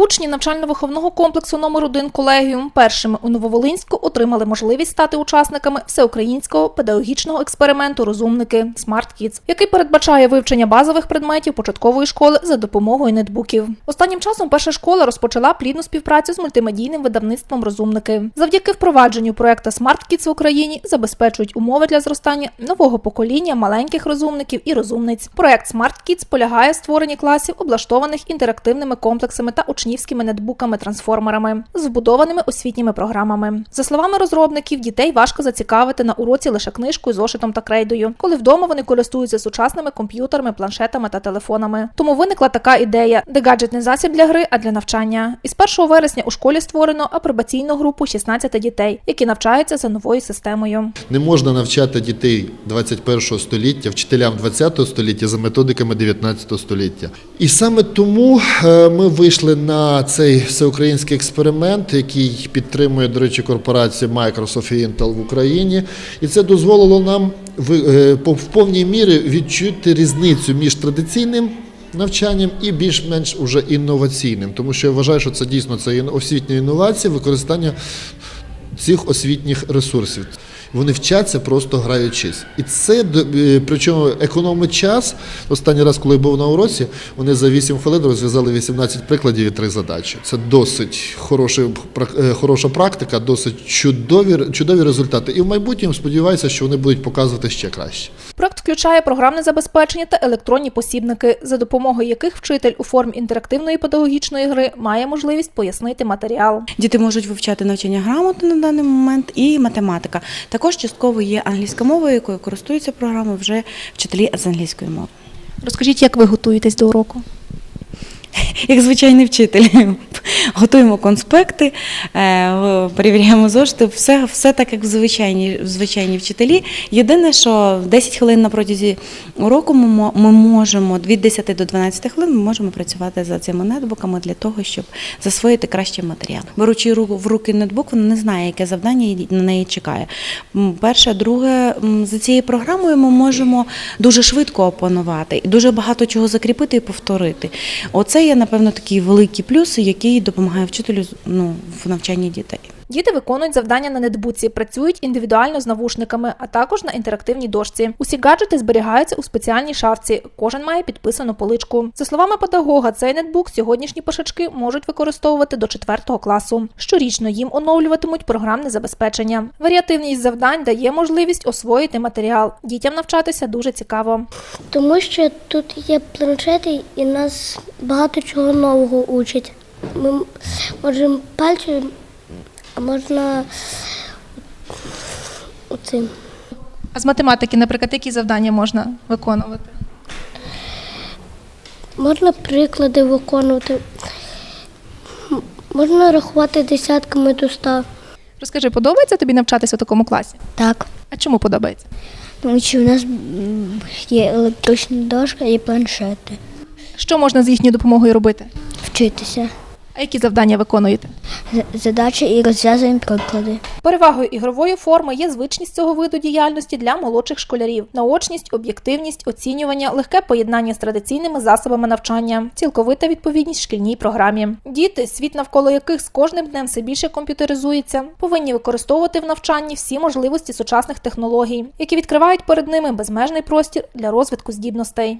Учні навчально-виховного комплексу номер 1 колегіум першими у Нововолинську отримали можливість стати учасниками всеукраїнського педагогічного експерименту Розумники Smart Kids, який передбачає вивчення базових предметів початкової школи за допомогою нетбуків. Останнім часом перша школа розпочала плідну співпрацю з мультимедійним видавництвом Розумники. Завдяки впровадженню проекту Smart Kids в Україні забезпечують умови для зростання нового покоління маленьких розумників і розумниць. Проект Smart Kids полягає в створенні класів, облаштованих інтерактивними комплексами та учнівськими нетбуками-трансформерами з вбудованими освітніми програмами. За словами розробників, дітей важко зацікавити на уроці лише книжкою, зошитом та крейдою, коли вдома вони користуються сучасними комп'ютерами, планшетами та телефонами. Тому виникла така ідея, де гаджет не засіб для гри, а для навчання. Із 1 вересня у школі створено апробаційну групу 16 дітей, які навчаються за новою системою. Не можна навчати дітей 21 століття, вчителям 20 століття за методиками 19 століття. І саме тому е, ми вийшли на цей всеукраїнський експеримент, який підтримує, до речі, корпорація Microsoft і Intel в Україні. І це дозволило нам е, в повній мірі відчути різницю між традиційним. Навчанням і більш-менш уже інноваційним, тому що я вважаю, що це дійсно це освітня інновація, використання цих освітніх ресурсів. Вони вчаться просто граючись. І це е, причому економить час. Останній раз, коли я був на уроці, вони за 8 хвилин розв'язали 18 прикладів і 3 задачі. Це досить хороша, е, хороша практика, досить чудові, чудові результати. І в майбутньому сподіваюся, що вони будуть показувати ще краще. Проект включає програмне забезпечення та електронні посібники, за допомогою яких вчитель у формі інтерактивної педагогічної гри має можливість пояснити матеріал. Діти можуть вивчати навчання грамоти на даний момент і математика. Також частково є англійська мова, якою користуються програмою вже вчителі з англійської мови. Розкажіть, як ви готуєтесь до уроку? Як звичайний вчитель, готуємо конспекти, е, перевіряємо зошити, все, все так, як звичайні, звичайні вчителі. Єдине, що 10 хвилин на протязі уроку ми, можемо від 10 до 12 хвилин ми можемо працювати за цими нетбуками для того, щоб засвоїти кращий матеріал. Беручи ру- в руки нетбук, вона не знає, яке завдання на неї чекає. Перше, друге, за цією програмою ми можемо дуже швидко опанувати і дуже багато чого закріпити і повторити. Оце є, напевно, такий великий плюс, який допомагає вчителю ну, в навчанні дітей. Діти виконують завдання на нетбуці, працюють індивідуально з навушниками, а також на інтерактивній дошці. Усі гаджети зберігаються у спеціальній шафці. Кожен має підписану поличку. За словами педагога, цей нетбук сьогоднішні пошачки можуть використовувати до 4 класу. Щорічно їм оновлюватимуть програмне забезпечення. Варіативність завдань дає можливість освоїти матеріал. Дітям навчатися дуже цікаво. Тому що тут є планшети і нас багато чого нового учать. Ми можемо пальцем, а можна оцим. А з математики, наприклад, які завдання можна виконувати? Можна приклади виконувати. Можна рахувати десятками до ста. Розкажи, подобається тобі навчатися у такому класі? Так. А чому подобається? Тому що в нас є електрична дошка і планшети. Що можна з їхньою допомогою робити? Вчитися. А які завдання виконуєте? Задачі і розв'язуємо приклади. Перевагою ігрової форми є звичність цього виду діяльності для молодших школярів, наочність, об'єктивність, оцінювання, легке поєднання з традиційними засобами навчання, цілковита відповідність шкільній програмі. Діти, світ навколо яких з кожним днем все більше комп'ютеризується, повинні використовувати в навчанні всі можливості сучасних технологій, які відкривають перед ними безмежний простір для розвитку здібностей.